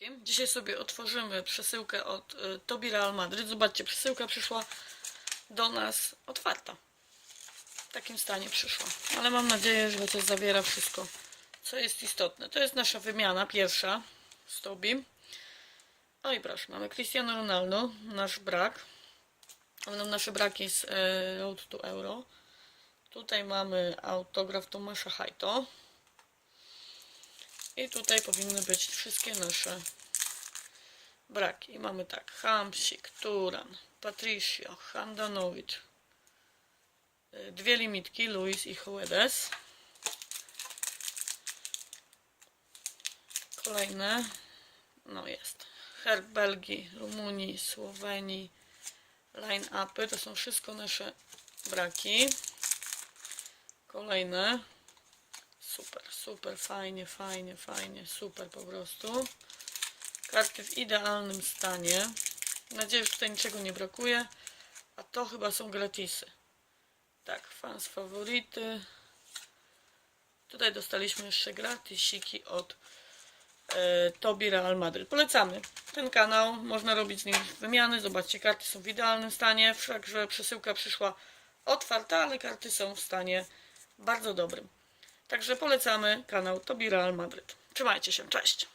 wszystkim. Dzisiaj sobie otworzymy przesyłkę od y, Tobi Real Madryt. Zobaczcie, przesyłka przyszła do nas otwarta. W takim stanie przyszła. Ale mam nadzieję, że chociaż zawiera wszystko, co jest istotne. To jest nasza wymiana pierwsza z Tobi. O i proszę, mamy Cristiano Ronaldo, nasz brak. Będą nasze braki z e, Road to Euro. Tutaj mamy autograf Tomasza Hajto. I tutaj powinny być wszystkie nasze braki. I mamy tak, Hamsik, Turan, Patricio, Handanowicz. Y, Dwie limitki, Luis i Hoedes. Kolejne, no jest. Herb Belgii, Rumunii, Słowenii, line-upy. To są wszystko nasze braki. Kolejne. Super, super, fajnie, fajnie, fajnie, super po prostu. Karty w idealnym stanie. Mam nadzieję, że tutaj niczego nie brakuje. A to chyba są gratisy. Tak, fans faworyty. Tutaj dostaliśmy jeszcze gratisiki od e, Tobi Real Madrid. Polecamy ten kanał. Można robić z nim wymiany. Zobaczcie, karty są w idealnym stanie. Wszakże przesyłka przyszła otwarta, ale karty są w stanie bardzo dobrym. Także polecamy kanał Tobi Real Madryt. Trzymajcie się, cześć!